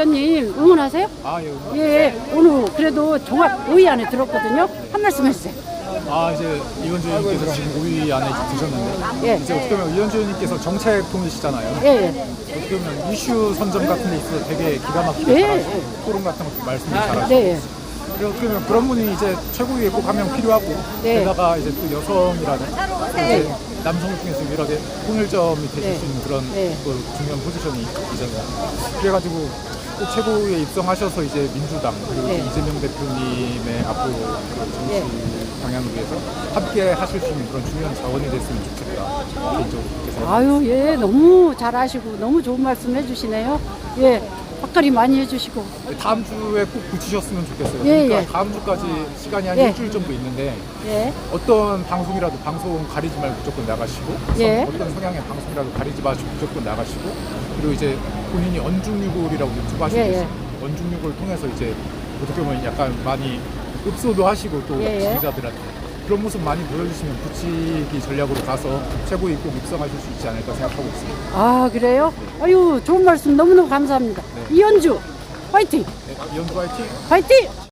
의원님 응원하세요? 아, 예. 예, 오늘 그래도 종합 5위 안에 들었거든요. 한 말씀 해주세요. 아, 이제 이현주 의원님께서 지금 5위 안에 드셨는데 예. 이제 어떻게 보면 이현주 의원님께서 정책 통이시잖아요. 예, 예. 어떻게 보면 이슈 선점 같은 데 있어서 되게 기가 막히게 예, 잘하시고 예. 토론 같은 것도 말씀을 잘하시고 네, 그리고 어떻게 보면 그런 분이 이제 최고위에 꼭한명 필요하고 네. 게다가 이제 또 여성이라는 이제 남성 중에서 유일하게 통일점이 되실 네. 수 있는 그런 네. 그 중요한 포지션이 있잖아요. 그래가지고 꼭 최고위에 입성하셔서 이제 민주당 그리고 네. 이재명 대표님의 앞으로 그 정치 네. 방향을 위해서 함께 하실 수 있는 그런 중요한 자원이 됐으면 좋겠다 개인적으로 그렇게 생각합니다. 아유, 예, 너무 잘하시고 너무 좋은 말씀 해주시네요. 예, 박가리 많이 해주시고. 다음 주에 꼭 붙이셨으면 좋겠어요. 예, 그러니까 예. 다음 주까지 시간이 한 예. 일주일 정도 있는데 예, 어떤 방송이라도 방송 가리지 말고 무조건 나가시고 예. 어떤 성향의 방송이라도 가리지 마시고 무조건 나가시고 그리고 이제 본인이 언중유골이라고 유튜브 하시고 예, 예. 있어요. 언중유골 통해서 이제 어떻게 보면 약간 많이 읍소도 하시고 또 예, 예. 지지자들한테 그런 모습 많이 보여주시면 붙이기 전략으로 가서 최고위 꼭 입성하실 수 있지 않을까 생각하고 있습니다. 아, 그래요? 아유, 좋은 말씀 너무너무 감사합니다. 네. 이현주, 화이팅! 네, 이현주 화이팅! 화이팅!